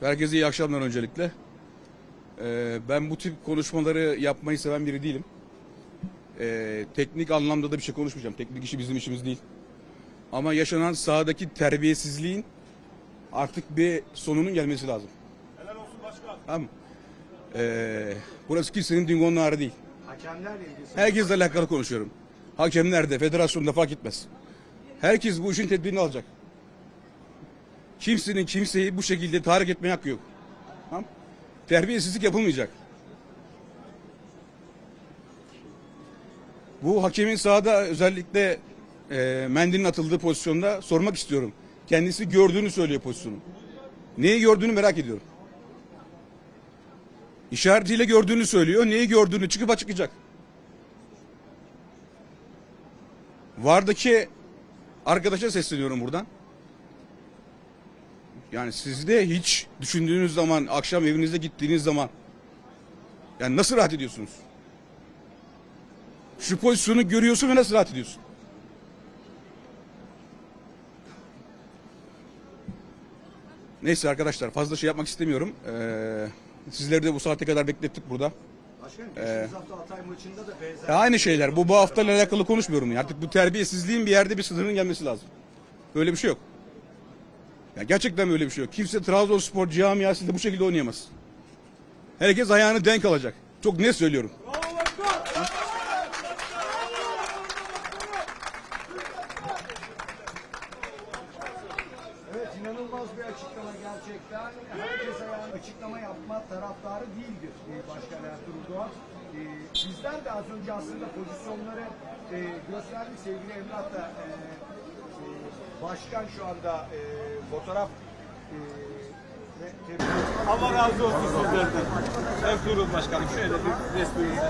Herkese iyi akşamlar öncelikle. Ee, ben bu tip konuşmaları yapmayı seven biri değilim. Ee, teknik anlamda da bir şey konuşmayacağım. Teknik işi bizim işimiz değil. Ama yaşanan sahadaki terbiyesizliğin artık bir sonunun gelmesi lazım. Helal olsun başkan. Tamam? Ee, burası kimsenin dingonun ağrı değil. Hakemlerle ilgili. Herkesle alakalı konuşuyorum. Hakemlerde, federasyonda fark etmez. Herkes bu işin tedbirini alacak. Kimsenin kimseyi bu şekilde tahrik etmeye hakkı yok. Tamam? Terbiyesizlik yapılmayacak. Bu hakemin sahada özellikle e, mendilin atıldığı pozisyonda sormak istiyorum. Kendisi gördüğünü söylüyor pozisyonu. Neyi gördüğünü merak ediyorum. İşaretiyle gördüğünü söylüyor. Neyi gördüğünü çıkıp açıklayacak. Vardaki arkadaşa sesleniyorum buradan. Yani siz de hiç düşündüğünüz zaman, akşam evinize gittiğiniz zaman yani nasıl rahat ediyorsunuz? Şu pozisyonu görüyorsun ve nasıl rahat ediyorsun? Neyse arkadaşlar fazla şey yapmak istemiyorum. Ee, sizleri de bu saate kadar beklettik burada. Başkanım geçtiğimiz hafta Hatay maçında da benzer. E, aynı şeyler. Bu bu haftayla alakalı konuşmuyorum. ya. Artık bu terbiyesizliğin bir yerde bir sınırın gelmesi lazım. Böyle bir şey yok. Ya gerçekten böyle bir şey yok. Kimse Trabzonspor camiasıyla bu şekilde oynayamaz. Herkes ayağını denk alacak. Çok net söylüyorum. Evet inanılmaz bir açıklama gerçekten. Herkes yani açıklama yapma taraftarı değildir Başkan Ertuğrul Doğan. E, bizler de az önce aslında pozisyonları e, gösterdik sevgili Emrah da e, e, Başkan şu anda e, fotoğraf e, Allah razı olsun sizlerden. Ertuğrul Başkanım şöyle bir resminizi.